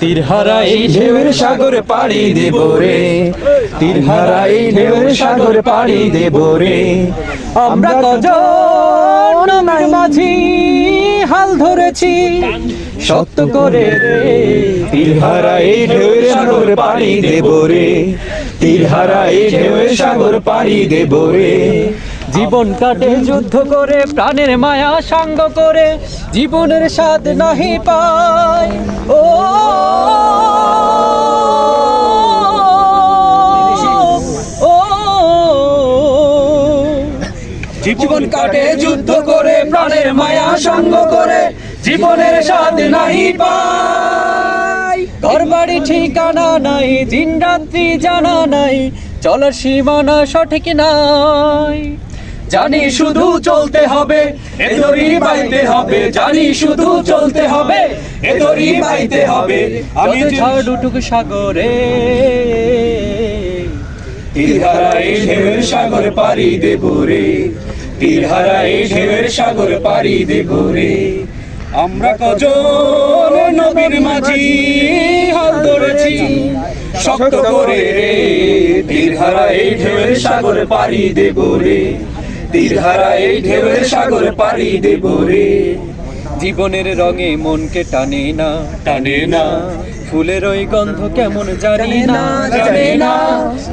তীরহারা এই ঢেউয়ের সাগরে পাড়ি দেব রে। তীরহারা এই ঢেউয়ের সাগরে পাড়ি দেব রে। আমরা কজন মাঝি, হাল ধরেছি সত্য করে রে। তীরহারা এই ঢেউয়ের সাগরে পাড়ি দেব রে। তীরহারা এই ঢেউয়ের সাগর পাড়ি দেব রে। জীবন কাটে যুদ্ধ করে প্রাণের মায়া সাঙ্গ করে জীবনের স্বাদ নাহি পায়। ও জীবন কাটে যুদ্ধ করে প্রাণের মায়া সঙ্গ করে জীবনের স্বাদ নাহি পাই ঘর বাড়ি ঠিকানা নাই দিন রাত্রি জানা নাই চলার সীমানা সঠিক নাই। জানি শুধু চলতে হবে এ দড়ি বাইতে হবে জানি শুধু চলতে হবে এ দড়ি বাইতে হবে। আমি ঝড় উঠুক সাগরে। তীরহারা এই ঢেউয়ের সাগর পারি দেব রে। তীরহারা এই ঢেউয়ের সাগর পারি দেব রে। আমরা কজন নবীর মাঝি হাল ধরেছি শক্ত করে রে। এই ঢেউয়ের সাগর পারি দেব রে। এই ঢেউয়ের সাগর পাড়ি দেব রে। জীবনের রঙে মনকে টানে না টানে না। ফুলের ওই গন্ধ কেমন জানি না জানি না।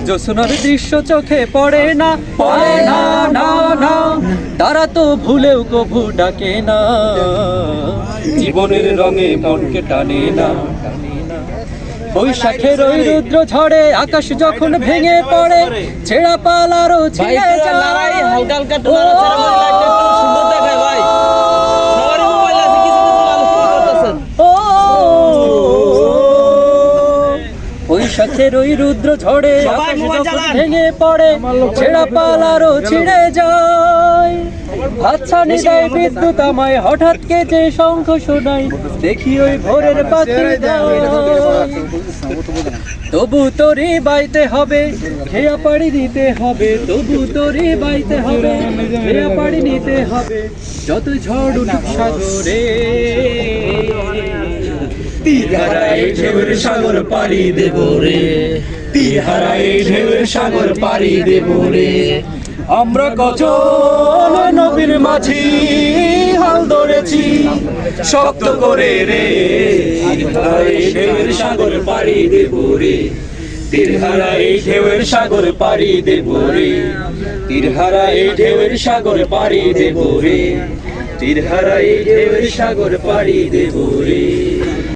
জোসনার দৃশ্য চোখে পড়ে না পড়ে না না না তারা তো ভুলেও কভু ডাকে না। জীবনের রঙে মনকে টানে না টানে না। বৈশাখের ওই রুদ্র ঝড়ে আকাশ যখন ভেঙে পড়ে ছেঁড়া পালারও ছিঁড়ে যায়। হালকা হালকা একটু নাড়াচাড়া করে লাইটটা বৈশাখের ওই রুদ্র ঝড়ে। ভেঙে পড়ে ছেঁড়া পালারও ছিঁড়ে যায়। হাতছানি দেয় বিদ্যুৎ আমায় হঠাৎ কেটে শঙ্খ শোনাই দেখি ওই ভোরের পাখি তবু তোরে বাইতে হবে খেয়া পাড়ি দিতে হবে। তবু তোরে বাইতে হবে খেয়া পাড়ি নিতে হবে। যত ঝড় উঠুক সাগরে। তীরহারাই ঢেউয়ের সাগর পাড়ি দেব রে। তীরহারাই ঢেউয়ের সাগর পাড়ি দেব রে। আমরা কজন নবীর মাঝি হাল ধরেছি শক্ত করে রে। ঢেউয়ের সাগর পাড়ি দেব রে। তীরহারা এই সাগর পাড়ি দেব রে। তীরহারা এই ঢেউয়ের সাগর পাড়ি দেব রে। তীরহারা এই ঢেউয়ের সাগর পাড়ি দেব রে।